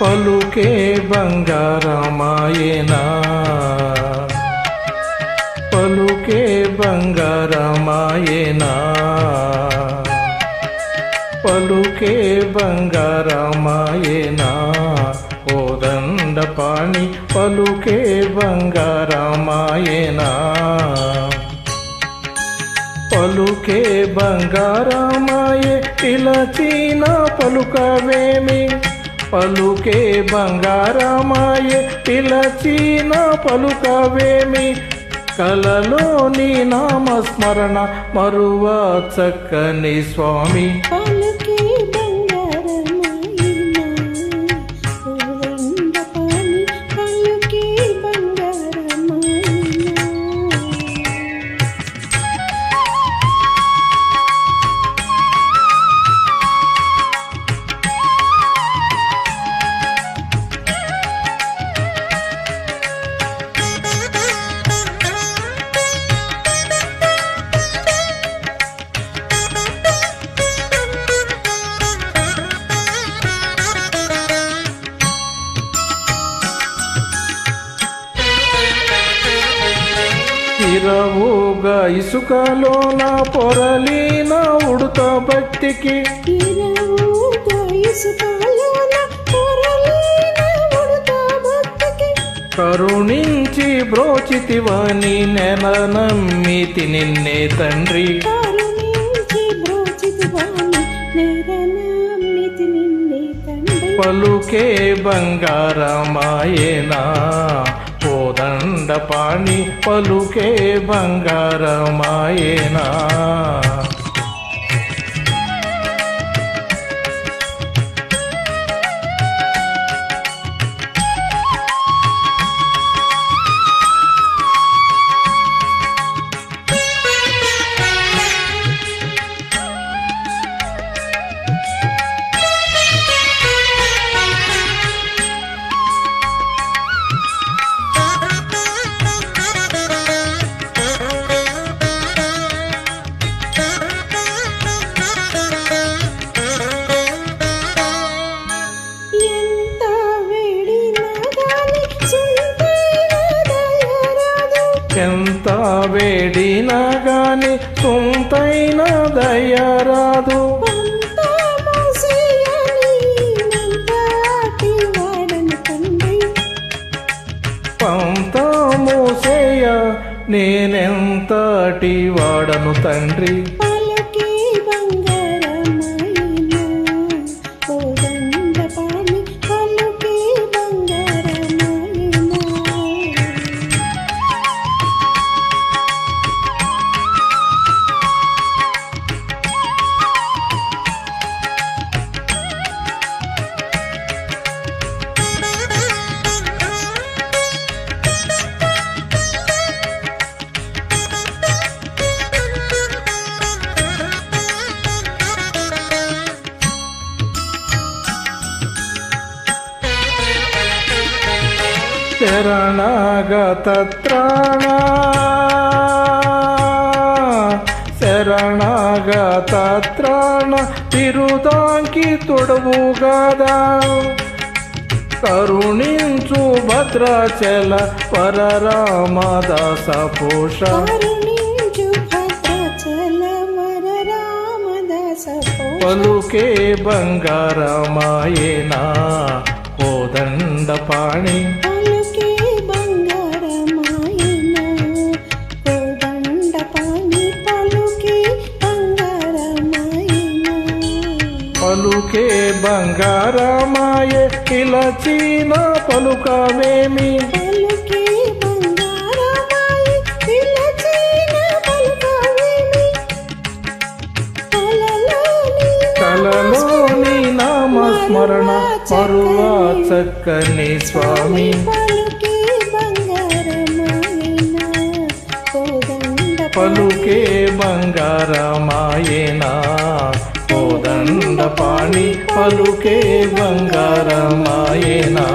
పలుకే బంగారమాయేనా? పలుకే బంగారమాయేనా? పలుకే బంగారమాయేనా? కోదండ పాణి పలుకే బంగారమాయేనా? పలుకే బంగారమాయే చీనా పలుకవేమి? పలుకే బంగారమాయే పిలచిన పలుకవేమి? కలలోని నామస్మరణ మరువ చక్కని స్వామి. పలుకే ఇరవుగా ఇసుకలోన పొరలిన ఉడుత భక్తికి ఇరవుగా ఇసుకలోన పొరలిన ఉడత భక్తికి కరుణించి బ్రోచితివని నెల నమ్మితి నిన్నే తండ్రి. పలుకే బంగారమాయేనా? కోదండ పలుకే బంగారమాయేనా? ఎంత వేడినా గాని సొంతైన దయరాదు పంత పంతమూసేయ నేనెంతటి వాడను తండ్రి? శరణాగతత్రాణ శరణాగతత్రాణ తిరుదాంకి తొడవుగాదా. కరుణించు భద్రాచల పరరామదాస పోష. పలుకే బంగారమాయేనా కోదండ పాణి పలుకే బంగారమాయే బంగారమాయి పిలచిన పలుకవేమి కలలోని నామస్మరణ పరువ చక్కని స్వామి. పలుకే బంగారమాయినా? పాణి పలుకే బంగారమాయేనా